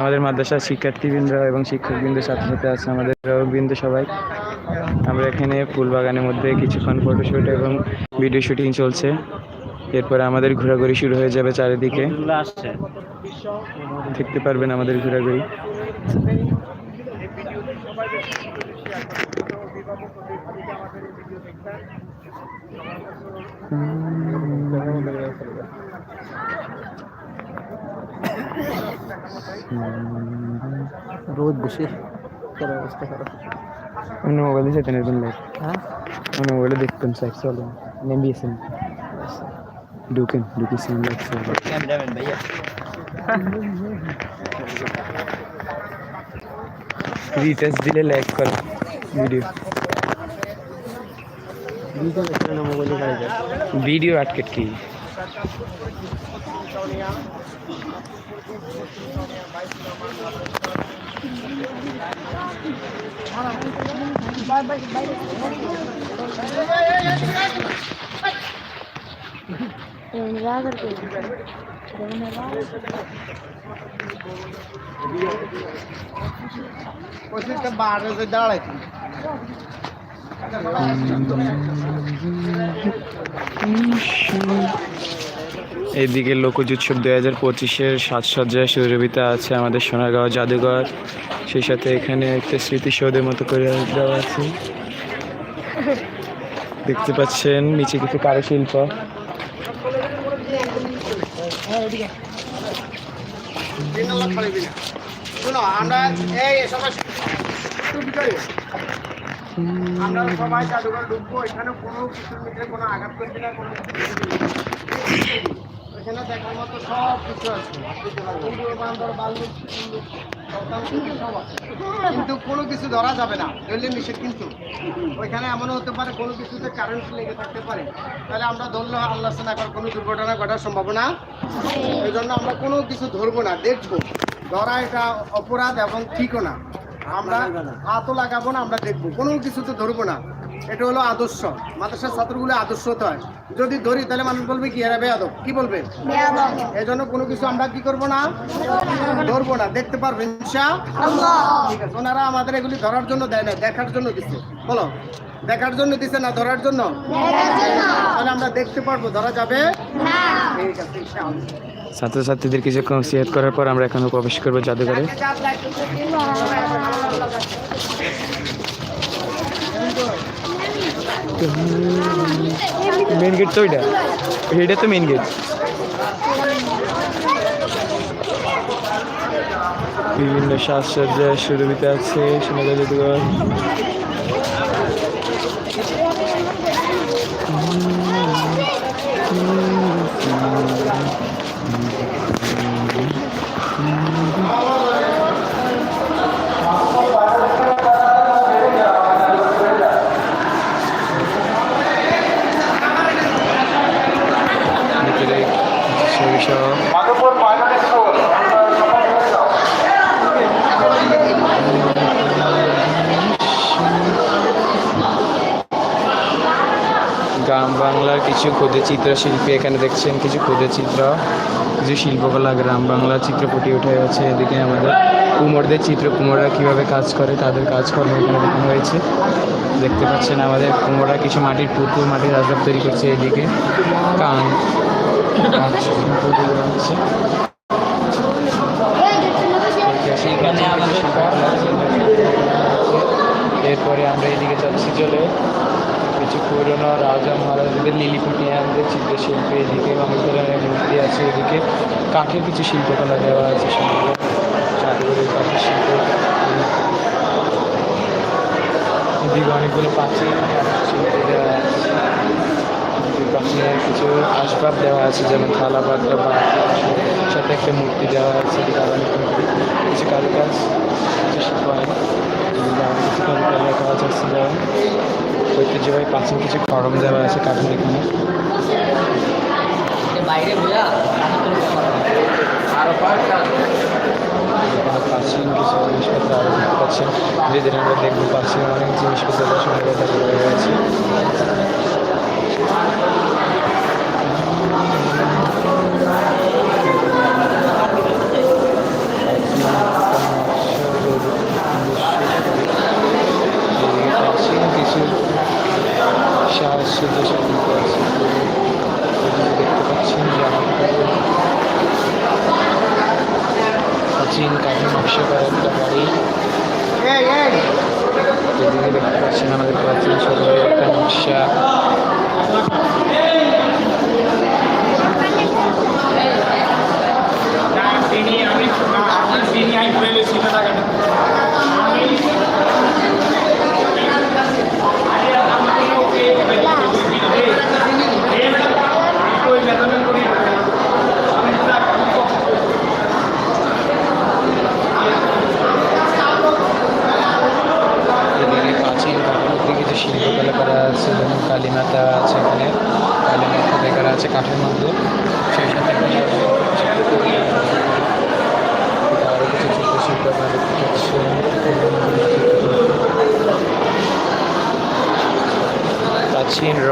আমাদের মাদ্রাসার শিক্ষার্থীবৃন্দ এবং শিক্ষকবৃন্দের সাথে সাথে আছে আমাদের বৃন্দ সবাই। আমরা এখানে ফুলবাগানের মধ্যে কিছুক্ষণ ফটোশ্যুট এবং ভিডিও শুটিং চলছে। এরপরে আমাদের ঘোরাঘুরি শুরু হয়ে যাবে চারিদিকে। দেখতে পারবেন আমাদের ঘোরাঘুরি। রোদ বেশি তার অবস্থা খারাপ। অন্য মোবাইলে যেতে নেবেন লাইক হ্যাঁ? অন্য মোবাইলে দেখতেন সাইড চলেন নেমিয়েছেন ঢুকেন ঢুকেছেন লাইক চলেন ক্যামেরাম্যান ভাইয়া। রিটাচ দিলে লাইক করে ভিডিও ভিডিও দেখতে না মোবাইলে গাড়ি যায় ভিডিও আটকেট কি এদিকে লোকজ উৎসব দুই হাজার পঁচিশের সাজসজ্জায় সুরভিতা আছে আমাদের সোনারগাঁও জাদুঘর। সেই সাথে এখানে একটা স্মৃতিসৌধের মতো করে দেওয়া আছে। দেখতে পাচ্ছেন নিচে কিছু কারুশিল্প। আমরা আমরা সবাই এখানে কোনো দেখার কিছু। কিন্তু কোনো কিছু ধরা যাবে না ধরলে নিষেধ কিন্তু। ওইখানে এমনও হতে পারে কোনো কিছুতে কারেন্ট লেগে থাকতে পারে। তাহলে আমরা ধরলে আল্লাহ না কোনো দুর্ঘটনা ঘটার সম্ভাবনা এই জন্য আমরা কোনো কিছু ধরবো না, দেখব। ধরা এটা অপরাধ এবং ঠিকও না। আমরা হাতও লাগাবো না আমরা দেখব। কোনো কিছু তো ধরবো না। এটা হলো আদর্শ। মাদ্রাসার ছাত্রগুলো আদর্শ তো হয়। যদি ধরি তাহলে মানুষ বলবে কি এরা বেয়াদব। কি বলবে? এই জন্য কোনো কিছু আমরা কি করব না? ধরবো না। দেখতে পারবেন ইনশা ঠিক আছে। ওনারা আমাদের এগুলি ধরার জন্য দেয় না দেখার জন্য দিচ্ছে বলো দেখার জন্য দিছে না ধরার জন্য? তাহলে আমরা দেখতে পারব ধরা যাবে? ঠিক আছে ইনশাআল্লাহ। ছাত্রছাত্রীদের কিছুক্ষণ সিয়াত করার পর আমরা এখানে প্রবেশ করব জাদুঘরে। মেন গেট তো ওইটা? এটা তো মেন গেট বিভিন্ন সাজসজ্জার সুরভিতে আছে সোনাদা জাদুঘর কিছু ক্ষুদে চিত্রশিল্পী এখানে দেখছেন, কিছু ক্ষুদে চিত্র। কিছু শিল্পকলা গ্রাম বাংলার চিত্র ফুটিয়ে উঠে গেছে এদিকে আমাদের কুমোরদের চিত্র, কুমোররা কীভাবে কাজ করে, তাদের কাজকর্ম এখানে দেখানো হয়েছে। দেখতে পাচ্ছেন আমাদের কুমোররা কিছু মাটির পুতুল, মাটির আসবাব তৈরি করছে এদিকে। কান এরপরে আমরা এদিকে যাচ্ছি চলে। কিছু পুরনো রাজা মহারাজাদের লিলিপুটিয়ানদের চিত্রশিল্পী এদিকে অনেক ধরনের মূর্তি আছে, এদিকে কাঠের কিছু শিল্পকলা দেওয়া আছে সঙ্গে জাদুঘরের কাঠের শিল্প। এদিকে অনেকগুলো প্রাচীন শিল্প দেওয়া আছে। প্রাচীনের কিছু আসবাব দেওয়া আছে, যেমন থালা, পাত্র বা একটা মূর্তি দেওয়া আছে অনেক মূর্তি কিছু কারুকাজ কিছু কারুকাজের কাজ আছে দেওয়া ঐতিহ্যবাহী প্রাচীন কিছু খরম দেওয়া আছে কাঠের এখানে। বাইরে বোঝা কিছু জিনিসপত্র আরও দেখতে পাচ্ছেন। ধীরে ধীরে আমরা দেখতে পাচ্ছি অনেক জিনিসপত্র সাজ সূর্যের সাথে দেখতে পাচ্ছেন যে প্রাচীন কাঠি নকশা করা একটা বাড়ি। দেখতে পাচ্ছেন আমাদের প্রাচীন শহরের একটা নকশা।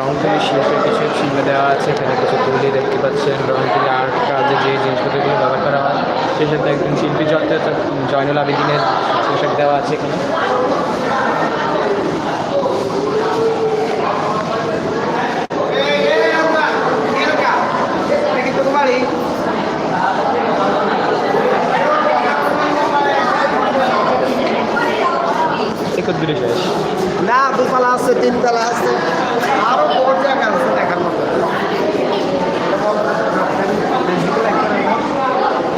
প্রাচীন রং শিল্পের কিছু শিল্প দেওয়া আছে, এখানে কিছু তুলি দেখতে পাচ্ছেন রং তুলি আর্ট কাজে যে জিনিসপত্রগুলো ব্যবহার করা হয়, সেই সাথে একজন শিল্পী জয়নুল আবেদিনের পোশাক দেওয়া আছে এখানে। না দুতলা আছে তিনতলা আছে আরও বহুত জায়গা আছে দেখার মতো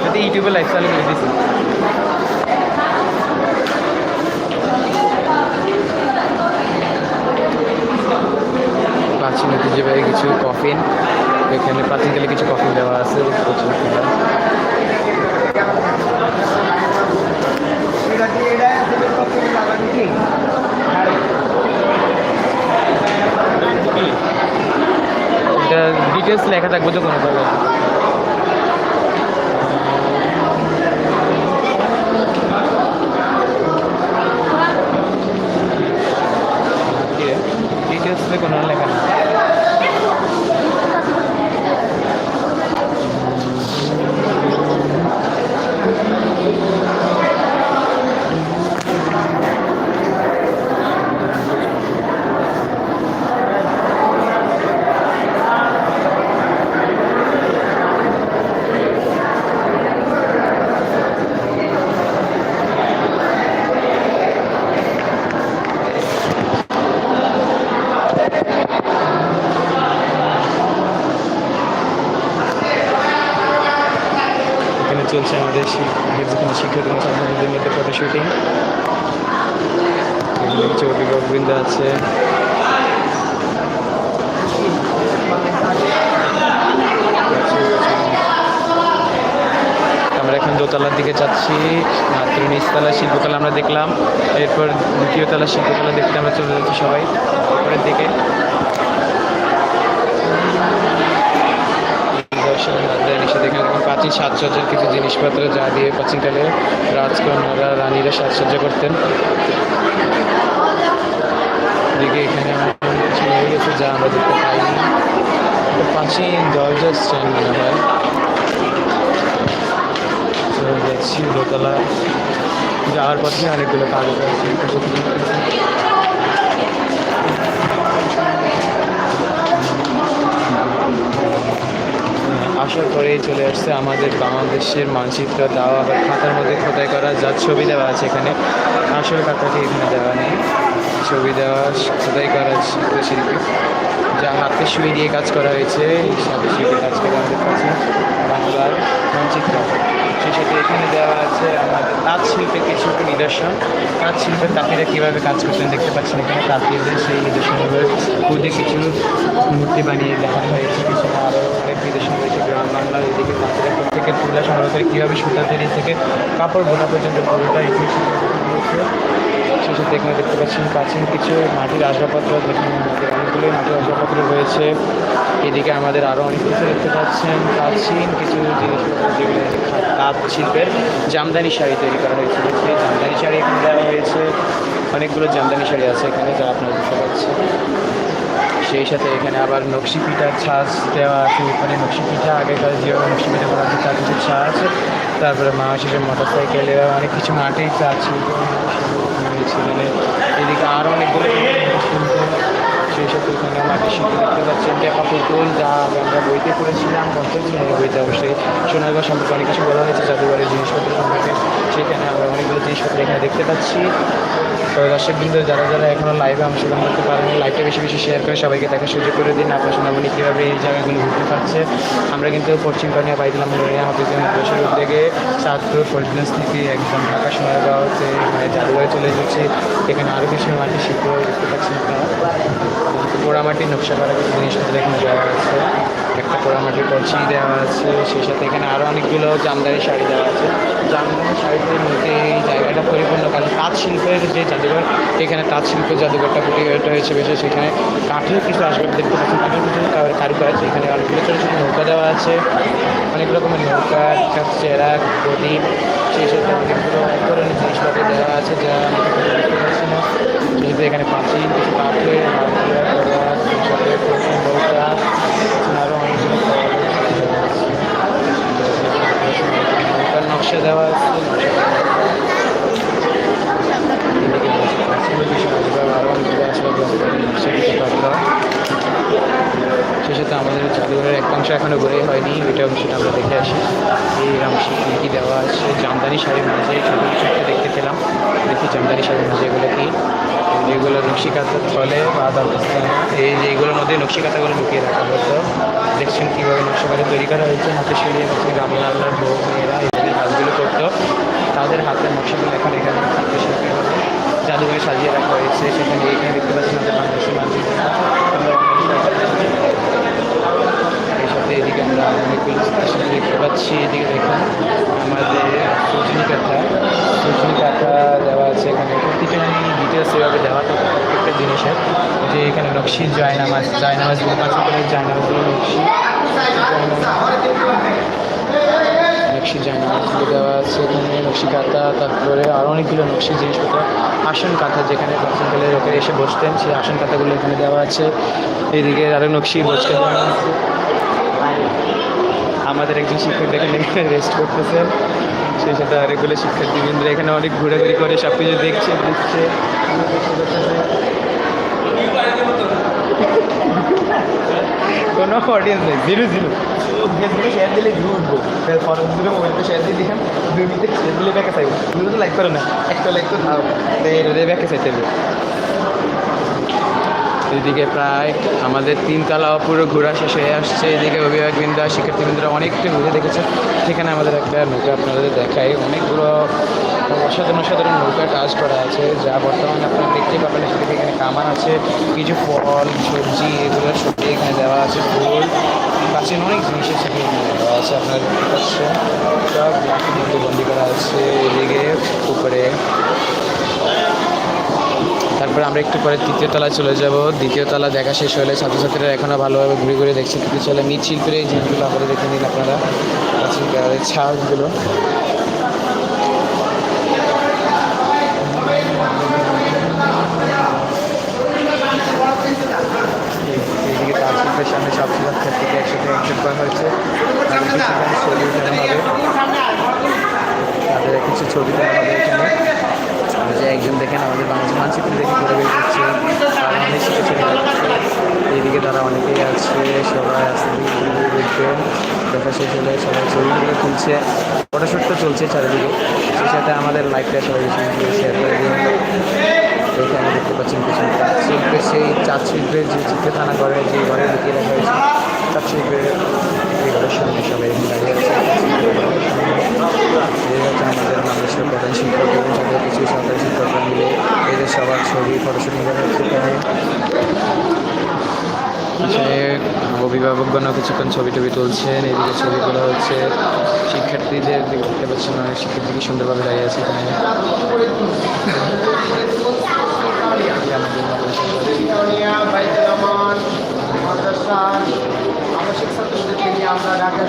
এটা ইউটিউবে লাইফ চালু করে দিয়েছি প্রাচীন ঐতিহ্যবাহী কিছু কফিন এখানে প্রাচীনকালে কিছু কফিন দেওয়া আছে। প্রচুর ডিটেলস লেখা থাকবে তো কোনো জায়গায় ডিটেলস কোনো লেখা নেই এখানে চলছে আমাদের শি- যেখানে শিক্ষার্থী ছাত্রছাত্রীদের মধ্যে ফটো শুটিং এখানে কিছু অভিভাবকবৃন্দ আছে আমরা এখন দোতলার দিকে যাচ্ছি মাত্র নিচতলা শিল্পকলা আমরা দেখলাম। এরপর দ্বিতীয় তলা শিল্পকলা দেখতে আমরা চলে যাচ্ছি সবাই, উপরের দিকে। প্রাচীন সাজসজ্জার কিছু জিনিসপত্র যা দিয়ে প্রাচীনকালে রাজকন্যারা, রানীরা সাজসজ্জা করতেন। এদিকে এখানে কিছু গেছে যা আমরা দেখতে পাইনি। প্রাচীন দরজার স্ট্যান্ড মনে হয় চলে যাচ্ছি দোতলা যাওয়ার পথে অনেকগুলো কাগজ আছে আসার পরেই চলে আসছে আমাদের বাংলাদেশের মানচিত্র দেওয়া আবার খাতার মধ্যে খোদাই করা যার ছবি দেওয়া আছে এখানে। আসল খাতাটি এখানে দেওয়া নেই। ছবি দেওয়া খোদাই করা চিত্রশিল্পী যা হাতে সুই দিয়ে কাজ করা হয়েছে এই সাথে শিল্পে কাজ করে আমাদের কাছে বাংলার মানচিত্র। সেই সাথে এখানে দেওয়া আছে আমাদের তাঁত শিল্পের কিছু নিদর্শন। তাঁত শিল্পের তাঁতিরা কীভাবে কাজ করতেন দেখতে পাচ্ছেন এখানে তাঁতিদের সেই নিদর্শনগুলো। খুদে কিছু মূর্তি বানিয়ে দেখানো হয়েছে, কিছু আরও অনেক নিদর্শন রয়েছে গ্রাম বাংলার এদিকে তাঁতিরা প্রত্যেকের তুলা সংগ্রহ করে কীভাবে সুতা তৈরি থেকে কাপড় বোনা পর্যন্ত পুরোটা ইতিহাস রয়েছে সেই সাথে এখানে দেখতে পাচ্ছেন প্রাচীন কিছু মাটির আসবাবপত্র যেখানে অনেকগুলোই মাটির আসবাবপত্র রয়েছে এদিকে আমাদের আরও অনেক কিছু দেখতে পাচ্ছেন। প্রাচীন কিছু জিনিসপত্র যেগুলো তাঁত শিল্পের জামদানি শাড়ি তৈরি করা হয়েছিল সেই জামদানি শাড়ি এখানে দেওয়া হয়েছে। অনেকগুলো জামদানি শাড়ি আছে এখানে যা আপনারা দেখতে পাচ্ছেন। সেই সাথে এখানে আবার নকশি পিঠার ছাঁচ দেওয়া আছে উপরে নকশি পিঠা, আগেকার যেভাবে নকশি পিঠা করা আছে তার কিছু ছাঁচ। তারপরে মা হিসেবে মোটর সাইকেলে অনেক কিছু ছাঁচ। শিল্প মানে এদিকে আরও অনেকগুলো সেই সাথে এখানে মাটির শিল্প দেখতে পাচ্ছেন টেপা পুতুল যা আমরা বইতে পড়েছিলাম পঞ্চম শ্রেণির বইতে অবশ্যই সোনারগাঁও সম্পর্কে অনেক কিছু বলা হয়েছে, জাদুঘরের জিনিসপত্র সম্পর্কে। সেখানে আমরা অনেকগুলো জিনিসপত্র এখানে দেখতে পাচ্ছি। দর্শক বিন্দু, যারা যারা এখনও লাইভে অংশগ্রহণ করতে পারেনি লাইভটা বেশি বেশি শেয়ার করে সবাইকে দেখার সুযোগ করে দিন। আপনার সোনামণি কীভাবে এই জায়গাগুলো ঘুরতে পারছে? আমরা কিন্তু পশ্চিম কনিয়া বাইদুলাম লোহিয়া হাফিজের মাদ্রাসার উদ্যোগে চাঁদপুর ফরিদগঞ্জ থেকে একদম ঢাকা সোনারগাঁওতে এখানে জাদুঘরে চলে এসেছি। এখানে আরও কিছু মাটি শিল্প দেখতে পাচ্ছেন আপনারা। পোড়ামাটির নকশা করা কিছু জিনিসপত্র এখানে দেওয়া আছে একটা পোড়ামাটির কলসি দেওয়া আছে, সেই সাথে এখানে আরও অনেকগুলো জামদানি শাড়ি দেওয়া আছে। জামদানি শাড়িদের মধ্যে এই জায়গাটা পরিপূর্ণ, কারণ তাঁত শিল্পের যে জাদুঘর, এখানে তাঁত শিল্প জাদুঘরটা প্রতিষ্ঠা হয়েছে বেশি, সেখানে কাঠের কিছু আসবাব দেখতে পাচ্ছি কাঠের কিছু কারুকাজ, এখানে অনেকগুলো ছোটো ছোটো নৌকা দেওয়া আছে, অনেক রকমের নৌকা চেরা প্রদীপ সেই সাথে অনেকগুলো অনেক ধরনের জিনিসপত্র দেওয়া আছে যা এখানে পাঁচিল কিছু কাঠের নৌকা আরও অনেকগুলো নৌকার নকশা দেওয়া আছে সেই সাথে আমাদের জাদুঘরের এক অংশ এখনও ঘুরে হয়নি ওইটা অংশটা আমরা দেখে আসি এই অংশে কী কী দেওয়া আছে জামদানি শাড়ির মাঝে ছোটো কিছু একটা দেখতে পেলাম দেখি জামদানি শাড়ির মাঝে এগুলো কি নকশিকাতার ফলে বা দামস্থান এই যে এইগুলোর মধ্যে নকশিকাতাগুলো লুকিয়ে রাখা হতো। দেখছেন কীভাবে নকশিকাতা তৈরি করা হয়েছে, হাতে সরিয়ে গ্রামের গামলার বউ, মেয়েরা এই কাজগুলো করতো। তাদের হাতের নকশাগুলো এখন এখানে শিল্পীভাবে জাদুঘরে সাজিয়ে রাখা হয়েছে, সেখানে এখানে দেখতে পাচ্ছেন আমাদের বাংলাদেশের মানচিত্র আমরা এই সাথে এদিকে আমরা অনেকগুলো স্টেশন দেখতে পাচ্ছি এদিকে দেখুন আমাদের সজনী কাঁথা সজনী কাঁথা দেওয়া আছে এখানে প্রতিটা ডিটেলস এভাবে দেওয়া থাকে প্রত্যেকটা জিনিসের যে এখানে নকশি জয়নামাজ জয়নামাজগুলো পাঁচ করে জয়নামাজগুলো নকশি নকশি জয়নামাজগুলো দেওয়া আছে এখানে নকশি কাঁথা তারপরে আরও নকশি জিনিসপত্র, আসন কাঁথা যেখানে প্রাচীনকালে লোকেরা এসে বসতেন, সেই আসন কাঁথাগুলো এখানে দেওয়া আছে। এদিকে আরও নকশি বসতে আমাদের একজন শিক্ষক এখানে রেস্ট করতেছেন। সেই সাথে আরেকগুলো শিক্ষার্থীবৃন্দ এখানে অনেক ঘোরাঘুরি করে, সব কিছু দেখছে দেখছে কোনো অডিয়েন্স নেই জিরো জিরো ফেসবুকে শেয়ার দিলে ভিউ উঠবো। ফরেন্সিকে মোবাইলতে শেয়ার দিয়ে দিলাম। দুই মিনিটে শেয়ার দিলে ব্যাকে চাইব তুমি তো লাইক করে না। একটা লাইক তো দাও। ব্যাকে চাইতে এদিকে প্রায় আমাদের তিনতলা পুরো ঘোরা শেষ হয়ে আসছে। এদিকে অভিভাবকবৃন্দ, শিক্ষার্থীবৃন্দরা অনেকটা ঘুরে দেখেছে। সেখানে আমাদের একটা নৌকা আপনাদের দেখায় অনেকগুলো অসাধারণ অসাধারণ নৌকা কাজ করা আছে। যা বর্তমানে আপনারা দেখতে পাবেন। সেদিকে এখানে কামান আছে। কিছু ফল, সবজি এগুলো সবজি এখানে দেওয়া আছে। ফুল, প্রাচীন অনেক জিনিসের সাথে এখানে দেওয়া আছে। আপনারা দেখতে পাচ্ছেন। সব বন্দি করা আছে। এদিকে উপরে তারপরে আমরা একটু পরে তৃতীয় তলায় চলে যাব। দ্বিতীয় তলা দেখা শেষ হলে ছাত্রছাত্রীরা এখনও ভালোভাবে ঘুরে ঘুরে দেখছে। তৃতীয় তলা মৃৎশিল্পের এই জিনিসগুলো আপনারা দেখে নিন আপনারা। শিল্পের সামনে একসাথে করা হয়েছে। কিছু ছবি তোলা হবে এখানে। যে একজন দেখেন, আমাদের বাংলাদেশ মানচিত্র দেখে ঘুরে বের করছে অনেক শিখেছে এইদিকে তারা অনেকেই আছে, সবাই দেখবেন দেখা শেষ হলে সবাই ছবিগুলো তুলছে। ফটোশ্যুট তো চলছে চারিদিকে। সেই সাথে আমাদের লাইফটা সবাই শেয়ার করে দিন। এখানে দেখতে পাচ্ছেন চাঁদ শিল্পের সেই চাঁদ শিল্পের যে চিত্রখানা করে যে ঘরে লুকিয়ে রাখা হয়েছে, চাঁদ শিল্পের এই ঘরের সবাই দাঁড়িয়ে আছে এই হচ্ছে আমাদের বাংলাদেশের প্রধান শিল্প এবং সাথে কিছু সরকারি শিল্পকরা মিলে এদের সবার ছবি ফটোশুট নিয়ে হচ্ছে অভিভাবকগণও কিছুক্ষণ ছবি টবি তুলছেন এদিকে ছবি তোলা হচ্ছে শিক্ষার্থীদের দেখতে পাচ্ছেন অনেক শিক্ষার্থী কি সুন্দরভাবে দাঁড়িয়ে আছে এখানে আমাদের মাদ্রাসার আবাসিক ছাত্রদেরকে নিয়ে আমরা ঢাকা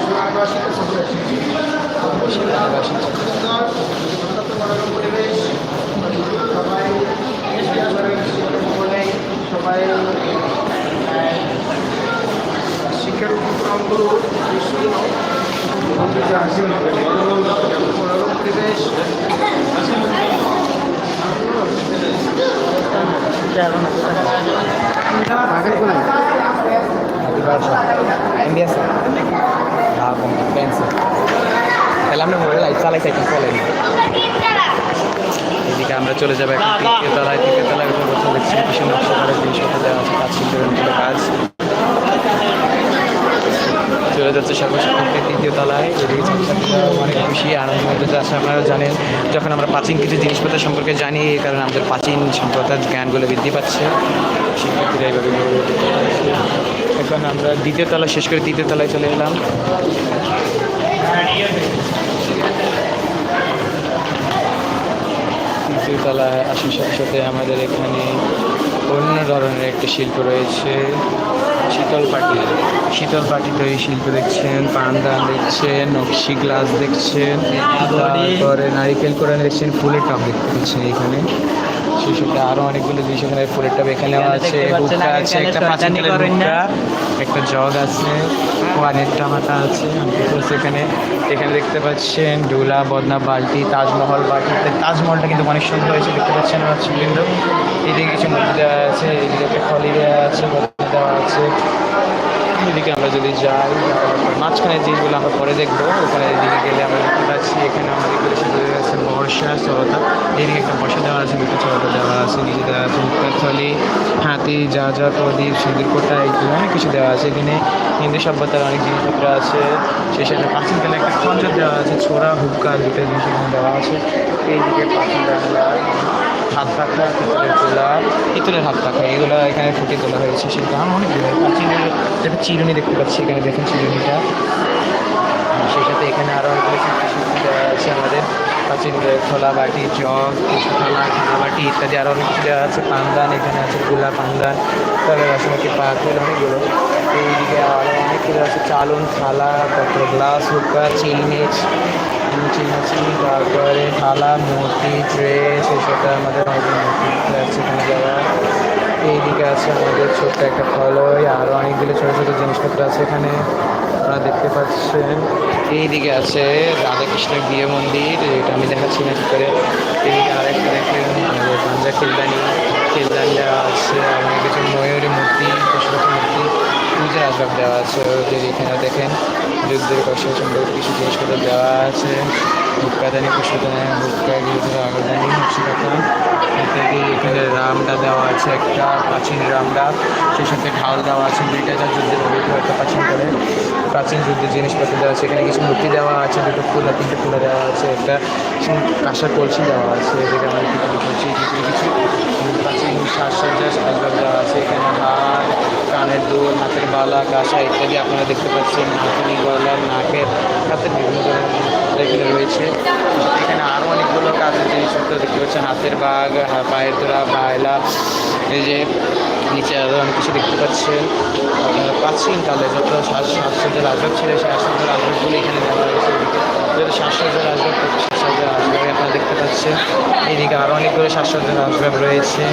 মনোরম পরিবেশ সবাই সবাই শিক্ষার উপক্রমগুলো পরিবেশ পেন্সিল তাহলে আমরা মোবাইল লাইট চালাই চাইছি চলে আমরা চলে যাব এখন তৃতীয় তলায় তৃতীয় তলায় উঠে বসে দেখছি কিছু নকশা করার জিনিসপত্র দেওয়া আছে কাজ শিল্পের মতো কাজ চলে যাচ্ছে সর্বসাধারণকে তৃতীয় তলায় এদিকে অনেক খুশি আনন্দ মধ্যে আছে আপনারা জানেন যখন আমরা প্রাচীন কিছু জিনিসপত্র সম্পর্কে জানি, এই কারণে আমাদের প্রাচীন সম্প্রদায়ের জ্ঞানগুলো বৃদ্ধি পাচ্ছে। শিক্ষার্থীরা এইভাবে। এখন আমরা দ্বিতীয় তলা, শেষ করে তৃতীয় তলায় চলে এলাম তৃতীয় তলায় আসার সাথে সাথে আমাদের এখানে অন্য ধরনের একটা শিল্প রয়েছে, শীতল পাটি শীতল পাটি তৈরি শিল্প দেখছেন পানদান দেখছেন, নকশি গ্লাস দেখছেন, তারপরে নারিকেল কোরআন দেখছেন, ফুলের টপ দেখতে পাচ্ছেন এখানে সেই সাথে আরও অনেকগুলো জিনিস এখানে ফুলের টপ এখানে আছে আছে একটা পাঁচিলের একটা জগ আছে ওয়ানের টামাটা আছে এখানে। এখানে দেখতে পাচ্ছেন ডুলা বদনা বালতি তাজমহল বাটি তাজমহলটা কিন্তু অনেক সুন্দর হয়েছে দেখতে পাচ্ছেন কিন্তু এদিকে কিছু মূর্তি দেওয়া আছে এদিকে একটা খলি দেওয়া আছে যদি যাই মাঝখানে জিনিসগুলো আমরা পরে দেখব। ওখানে এদিকে গেলে আমরা দেখতে পাচ্ছি, এখানে আমাদের এগুলো সাথে আছে বর্ষা সরতা এদিকে একটা বর্ষা দেওয়া আছে, দুটো সরতা দেওয়া আছে, নিচে দেওয়া আছে মুক্তার থলি হাতি, যা যা প্রদীপ, সিঁদুর কোটা এগুলো অনেক কিছু দেওয়া আছে। এখানে হিন্দু সভ্যতার অনেক জিনিসপত্র আছে। সেই সাথে প্রাচীনকালে একটা খঞ্জর দেওয়া আছে, ছোড়া, হুক্কা, দুটো জিনিস এখানে দেওয়া আছে। এইদিকে বাংলা হাত পাখা পিতলের তোলা, পিতলের হাত পাখা এগুলো এখানে ফুটে তোলা হয়েছে সেটা আমার অনেক ভালো প্রাচীনের একটা চিরুনি দেখতে পাচ্ছি, এখানে দেখেন চিরুনিটা। সেই সাথে এখানে আরও অনেকগুলো আছে আমাদের। প্রাচীন খোলা বাটি, জগ থালা খানা বাটি ইত্যাদি আরও অনেক কিছু দেওয়া আছে। পানদান, এখানে আছে গোলা পানদান তবে বাসমতি পাথর অনেকগুলো। এইদিকে আরও অনেক কিছু আছে, চালন, থালা, তারপরে গ্লাস হুক্কা চিলমিচ চিলমিচি, তারপরে থালা মূর্তি ট্রে সেই আমাদের মূর্তি আছে এইদিকে আছে আমাদের ছোট্ট একটা ফলই আরও অনেকগুলো ছোটো ছোটো জিনিসপত্র আছে এখানে, আপনারা দেখতে পাচ্ছেন। এইদিকে আছে রাধাকৃষ্ণের বিয়ে মন্দির, এটা আমি দেখাচ্ছি না করে। এইদিকে আরেকটা দেখেন, আমাদের পাঞ্জা খেলদানি খেলদানি দেওয়া আছে অনেক কিছু, ময়ূরী মূর্তি পশুপতি মূর্তি। পূজার আসবাব দেওয়া আছে ওদের এখানে দেখেন, যুদ্ধের কষ্ট সুন্দর কিছু জিনিসপত্র দেওয়া আছে। হুক্কাদানি পুষ্পদানি হুক্কা গিয়ে আগরদানি হচ্ছে ইত্যাদি এখানে রামটা দেওয়া আছে, একটা প্রাচীন রামটা সেই সাথে ঢাল দেওয়া আছে, দুইটা যা যুদ্ধের অভিজ্ঞ একটা প্রাচীন করে। প্রাচীন যুদ্ধের জিনিসপত্র দেওয়া আছে, এখানে কিছু মূর্তি দেওয়া আছে, দুটো ফুলা তিনটে ফুলা দেওয়া আছে, একটা কাঁসার কলসি দেওয়া আছে, এদিকে আমার কিছু কিছু প্রাচীন সাজসজ্জা সাজবাব দেওয়া আছে এখানে হার, কানের দুল, হাতের বালা, কাঁসা ইত্যাদি আপনারা দেখতে পাচ্ছেন হাতের গলার, নাকের, হাতের বিভিন্ন ধরনের রয়েছে। এখানে আরও অনেকগুলো কাজের জিনিসপত্র দেখতে পাচ্ছেন, হাতের বাঘ পায়ের তোলা বায়লা, এই যে নিচে আরও অনেক কিছু দেখতে পাচ্ছেন। প্রাচীনকালে যত সাজ, সাজসজ্জার আসবাব ছিল, সেই সাজসজ্জার আসবাবগুলো এখানে দেওয়া হয়েছে। যত সাজসজ্জার আসবাব আসবাব আপনারা দেখতে পাচ্ছেন। এদিকে আরও অনেকগুলো সাজসজ্জার আসবাব রয়েছে।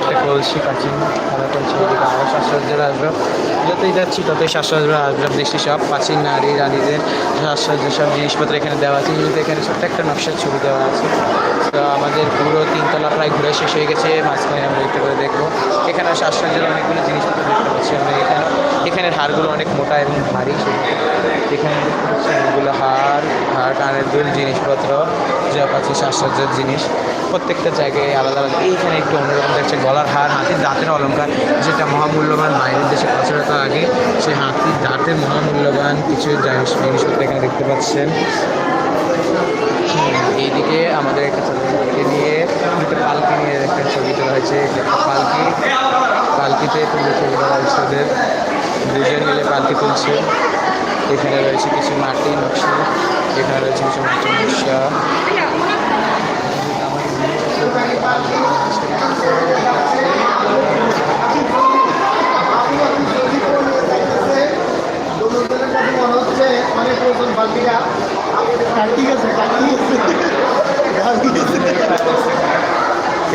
একটা কলসি খারাপ কলসি, এদিকে আরও সাজসজ্জার আসবাব। যতই যাচ্ছি, ততই সাজসজ্জার আসবাব দেখছি। সব প্রাচীন নারী, রানীদের সাজসজ্জার সব জিনিসপত্র এখানে দেওয়া আছে। কিন্তু এখানে ছোট্ট একটা নকশার ছবি দেওয়া আছে। তো আমাদের পুরো তিনতলা প্রায় ঘুরে শেষ হয়ে গেছে। মাঝখানে আমরা একটু করে দেখব। এখানে সাজসজ্জার অনেকগুলো জিনিসপত্র দেখতে পাচ্ছি আমরা এখানে। এখানের হারগুলো অনেক মোটা এবং ভারী। এখানে অনেকগুলো হার হার কানের দুল জিনিসপত্র, যা পাচ্ছি সাজসজ্জার জিনিস। প্রত্যেকটা জায়গায় আলাদা আলাদা। এইখানে একটু অন্যরকম দেখছে গলার হার হাতির দাঁতের অলঙ্কার, যেটা মহামূল্যবান বাইরের দেশে প্রচলিত আগে সেই হাতির দাঁতের মহামূল্যবান কিছু জিনিস জিনিসপত্র এখানে দেখতে পাচ্ছেন। এইদিকে আমাদের একটা ছবিকে নিয়ে দুটো পালকি নিয়ে একটা ছবি তোলা হয়েছে। একটা পালকি। পালকিতে তুলে ছবি তোলা হয়েছে দুজন মিলে পালকি তুলছে এখানে রয়েছে কিছু মাটি, নকশা। এখানে রয়েছে কিছু মাটি, নকশা।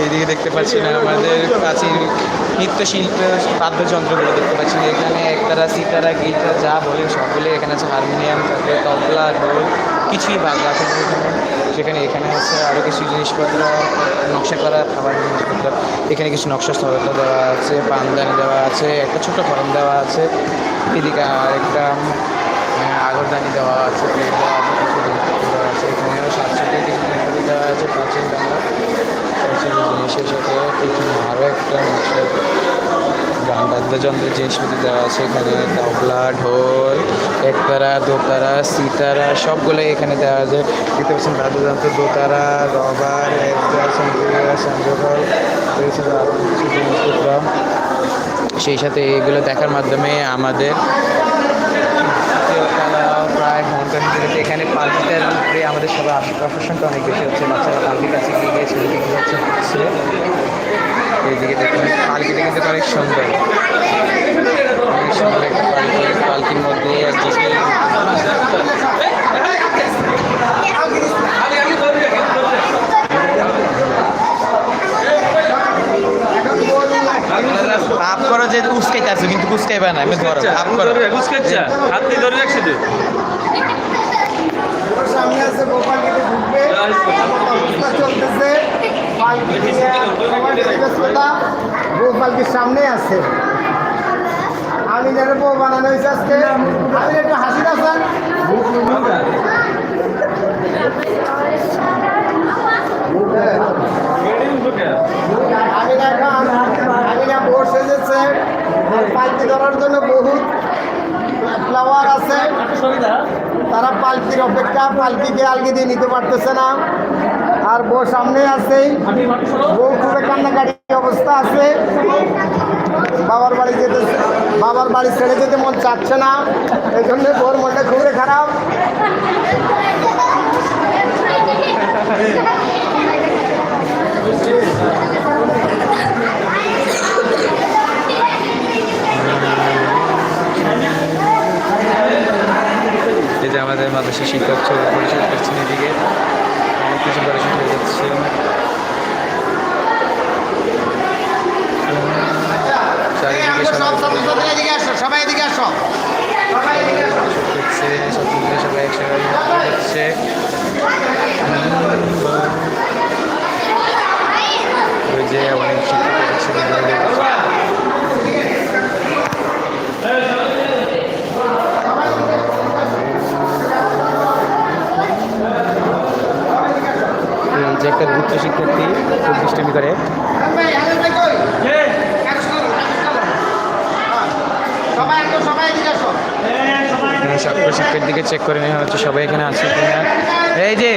এইদিকে দেখতে পাচ্ছেন আমাদের প্রাচীন নৃত্যশিল্প, বাদ্যযন্ত্রগুলো দেখতে পাচ্ছেন এখানে একতারা, সিতারা, গিটার, যা বলেন সকলে, এখানে আছে হারমোনিয়াম, তারপরে তবলা, ঢোল, কিছুই বাদ রাখা এখানে। সেখানে এখানে আছে আরও কিছু জিনিসপত্র, নকশা করা, খাবার জিনিসপত্র, এখানে কিছু নকশা স্থলতা দেওয়া আছে, পানদানি দেওয়া আছে, একটা ছোটো ফর্ম দেওয়া আছে। এদিকে একটা আগরদানি দেওয়া আছে দেওয়া আছে আছে। এখানেও সাতসাথে কিছু দেওয়া আছে প্রাচীন হিসেবে জিনিসের সাথে এখানে আরও একটা গান বাদ্যযন্ত্রের যদি দেওয়া আছে এখানে। তবলা, ঢোল, একতারা, দোতারা, সিতারা, সবগুলোই এখানে দেওয়া আছে। দেখতে পাচ্ছেন বাদ্যযন্ত্র, দোতারা, রবার, একতারা সেই সাথে এগুলো দেখার মাধ্যমে আমাদের ঘণ্টা ভিতরে এখানে পালকিটার উপরে আমাদের সবার আকর্ষণটা অনেক বেশি হচ্ছে। বাচ্চারা পালকির কাছে গিয়ে গিয়ে ছবি হচ্ছে হচ্ছে এইদিকে দেখুন পালকিটা কিন্তু অনেক সুন্দর। অনেক সুন্দর একটা পালকি পালকির মধ্যে একদিকে আপ করো যে উস্কাইতে আছে কিন্তু উস্কাইবে না আমি ধরো আপ করো। হাত দিয়ে ধরে ওর সামনে আছে গোপাল কেটে ঢুকবে। অবস্থা চলতেছে। সবার সামনে আছে। আমি যারা বউ বানানো হয়েছে আজকে। আমি একটু হাসি দাসান না এখন আমি না বউ সেজেছে পালকি ধরার জন্য বহুত ফ্লাওয়ার আছে তারা অপেক্ষা পালকিকে আলগি দিয়ে নিতে পারতেছে না, আর বউ সামনে আছে। বউ খুবই কান্নাকাটি অবস্থা আছে। বাবার বাড়ি যেতে, বাবার বাড়ি ছেড়ে যেতে মন চাচ্ছে না। এই জন্য বউর মনটা খুবই খারাপ এই যে আমাদের মাদ্রাসা শিক্ষক ছবি পরিচয় করছেন এদিকে। অনেক কিছু হয়ে যাচ্ছে। সবাই এদিকে আসো সবাই এদিকে আসো। সবাই একসাথে যে অনেক শিক্ষক যে একটা দ্বিতীয় শিক্ষার্থী খুব দুষ্টামি করে এখানে দিকে চেক করে নেওয়া হচ্ছে সবাই এখানে আছে এই যে